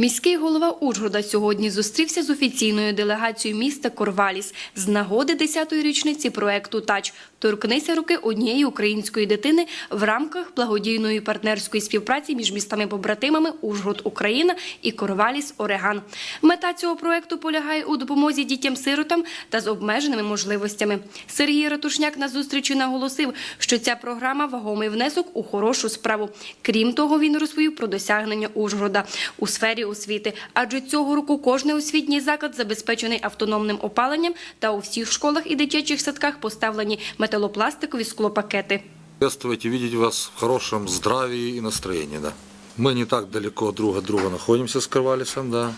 Міський голова Ужгорода сьогодні зустрівся з офіційною делегацією міста Корваліс з нагоди 10-ї річниці проекту Тач Торкнися руки однієї української дитини в рамках благодійної партнерської співпраці між містами-побратимами Ужгород Україна і Корваліс Ореган. Мета цього проекту полягає у допомозі дітям-сиротам та з обмеженими можливостями. Сергій Ратушняк на зустрічі наголосив, що ця програма вагомий внесок у хорошу справу. Крім того, він розповів про досягнення Ужгорода у сфері освіти, адже цього року кожний освітній заклад забезпечений автономним опаленням та у всіх школах і дитячих садках поставлені металопластикові склопакети. Приветствовать и видеть вас в хорошем здравии и настроении, да. Мы не так далеко друг от друга находимся с Карвалисом, да.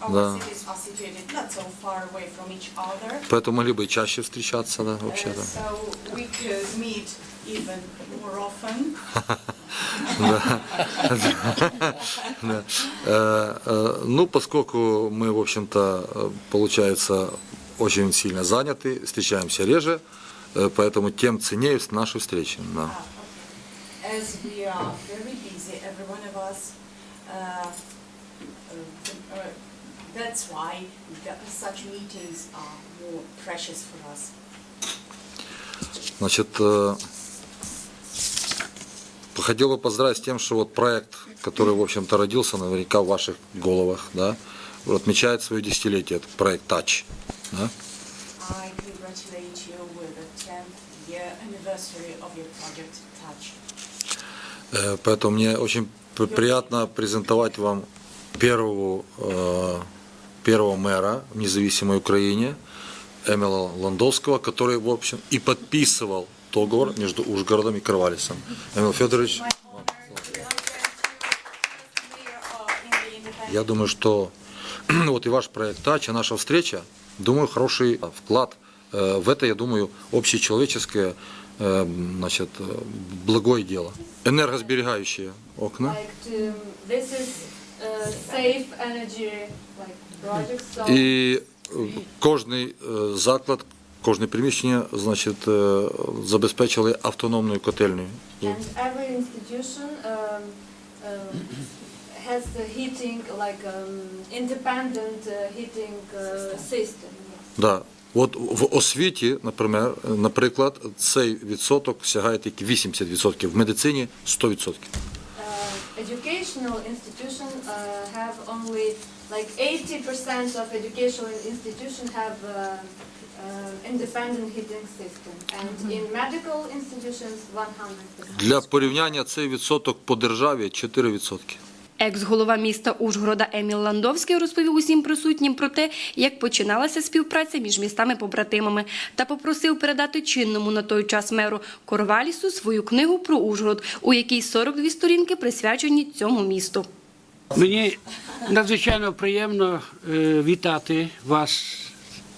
Our Да. cities are situated not so far away from each other. Поэтому могли бы и чаще встречаться, да, вообще, Uh, да. Э, э, Ну, поскольку мы, в общем-то, э, получается, очень сильно заняты, встречаемся реже, поэтому тем ценнее наши встречи, да. As we are very busy, every one of us, uh, uh, uh, that's why that such meetings are more precious for us. Значит, хотел бы поздравить с тем, что вот проект, который, в общем-то, родился наверняка в ваших головах, да, отмечает свое десятилетие, этот проект Touch. Да? I congratulate you with the 10th year anniversary of your project Touch. Э, Поэтому мне очень приятно презентовать вам первого, э, первого мэра в независимой Украине, Эмила Ландовского, который, в общем, и подписывал договор между Ужгородом и Карвалисом. Эмил Федорович, Я думаю, что вот и ваш проект «Тач», и наша встреча, думаю, хороший вклад э, в это, я думаю, общечеловеческое, э, значит, э, благое дело. Энергосберегающие окна. кожний е, заклад, кожне приміщення, значить, е, забезпечили автономною котельнею. um, um, has the heating like um, independent uh, heating uh, system Да. От в освіті, наприклад, цей відсоток сягає тільки 80%, в медицині 100%. Uh, educational institutions uh, have only like 80% of educational institutions have uh, uh, independent heating system and in medical institutions 100% Для порівняння цей відсоток по державі 4%. Екс-голова міста Ужгорода Еміл Ландовський розповів усім присутнім про те, як починалася співпраця між містами-побратимами, та попросив передати чинному на той час меру Корвалісу свою книгу про Ужгород, у якій 42 сторінки присвячені цьому місту. Мені надзвичайно приємно е, вітати вас,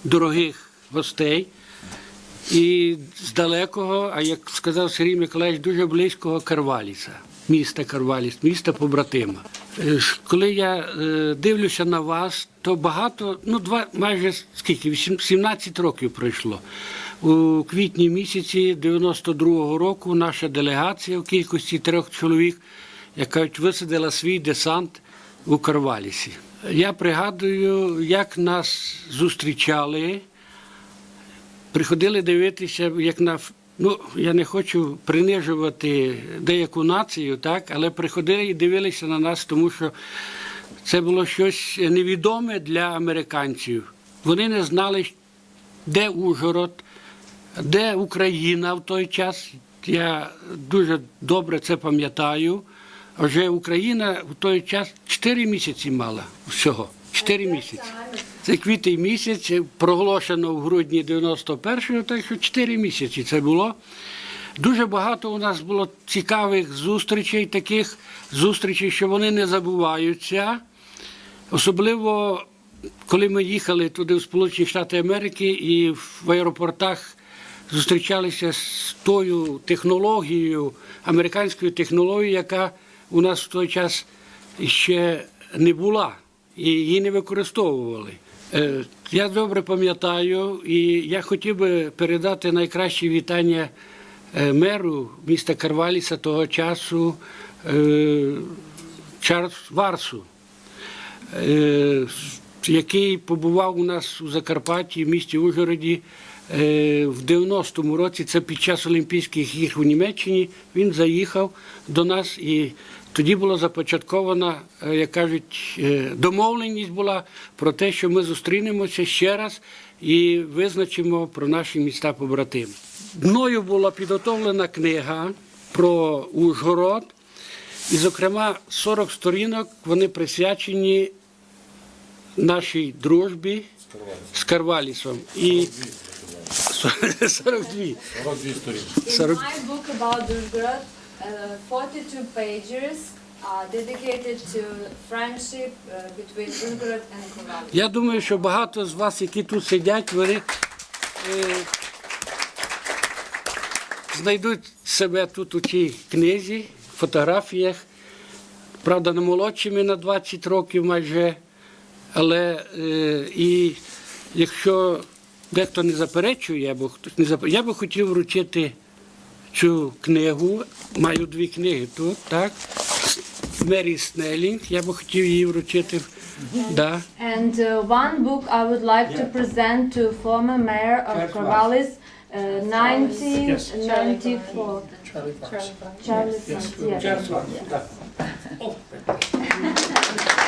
дорогих гостей, і з далекого, а як сказав Сергій Миколаївич, дуже близького Карваліса, міста Карваліс, міста побратима. Е, Коли я е, дивлюся на вас, то багато, ну два майже скільки, 17 років пройшло. У квітні місяці 92-го року наша делегація в кількості трьох чоловік як кажуть, висадила свій десант у Карвалісі. Я пригадую, як нас зустрічали, приходили дивитися, як на ну я не хочу принижувати деяку націю, так, але приходили і дивилися на нас, тому що це було щось невідоме для американців. Вони не знали, де Ужгород, де Україна в той час. Я дуже добре це пам'ятаю. Вже Україна в той час 4 місяці мала всього. 4 місяці. Це квітень місяць, проголошено в грудні 91-го, так що 4 місяці це було. Дуже багато у нас було цікавих зустрічей, таких зустрічей, що вони не забуваються. Особливо, коли ми їхали туди в Сполучені Штати Америки і в аеропортах зустрічалися з тою технологією, американською технологією, яка у нас в той час ще не була, і її не використовували. Е, Я добре пам'ятаю, і я хотів би передати найкращі вітання е, меру міста Карваліса того часу е, Чарльз Варсу. який побував у нас у Закарпатті, в місті Ужгороді в 90-му році, це під час Олімпійських ігор у Німеччині. Він заїхав до нас і тоді була започаткована, е, як кажуть, е, домовленість була про те, що ми зустрінемося ще раз і визначимо про наші міста побратими. Мною була підготовлена книга про Ужгород, і, зокрема, 40 сторінок вони присвячені нашій дружбі з Карвалісом. І 42. 42 сторінки. In my book about Uzgrad, uh, 42 pages are dedicated to friendship uh, between Uzgrad and Korali. Я думаю, що багато з вас, які тут сидять, вони е, знайдуть себе тут у цій книзі, фотографіях. Правда, не молодшими на 20 років майже. Але е, і якщо дехто не заперечує, або хтось не заперечує, я би хотів вручити цю книгу. Маю дві книги тут, так? Мері Снелінг, я би хотів її вручити. Да. And uh, one book I would like to present to former mayor of Corvallis, uh, 1994. Charlie Frantz, yes.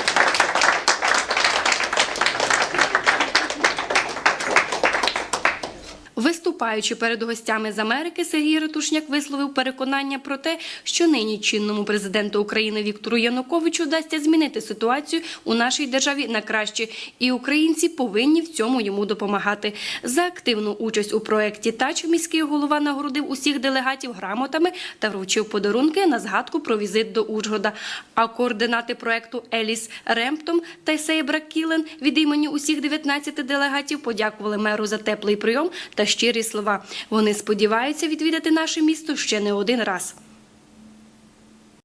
Виступаючи перед гостями з Америки, Сергій Ратушняк висловив переконання про те, що нині чинному президенту України Віктору Януковичу вдасться змінити ситуацію у нашій державі на краще, і українці повинні в цьому йому допомагати. За активну участь у проєкті «Тач» міський голова нагородив усіх делегатів грамотами та вручив подарунки на згадку про візит до Ужгорода. А координати проєкту Еліс Ремптом та Сейбра Кілен від імені усіх 19 делегатів подякували меру за теплий прийом та щирі слова. Вони сподіваються відвідати наше місто ще не один раз.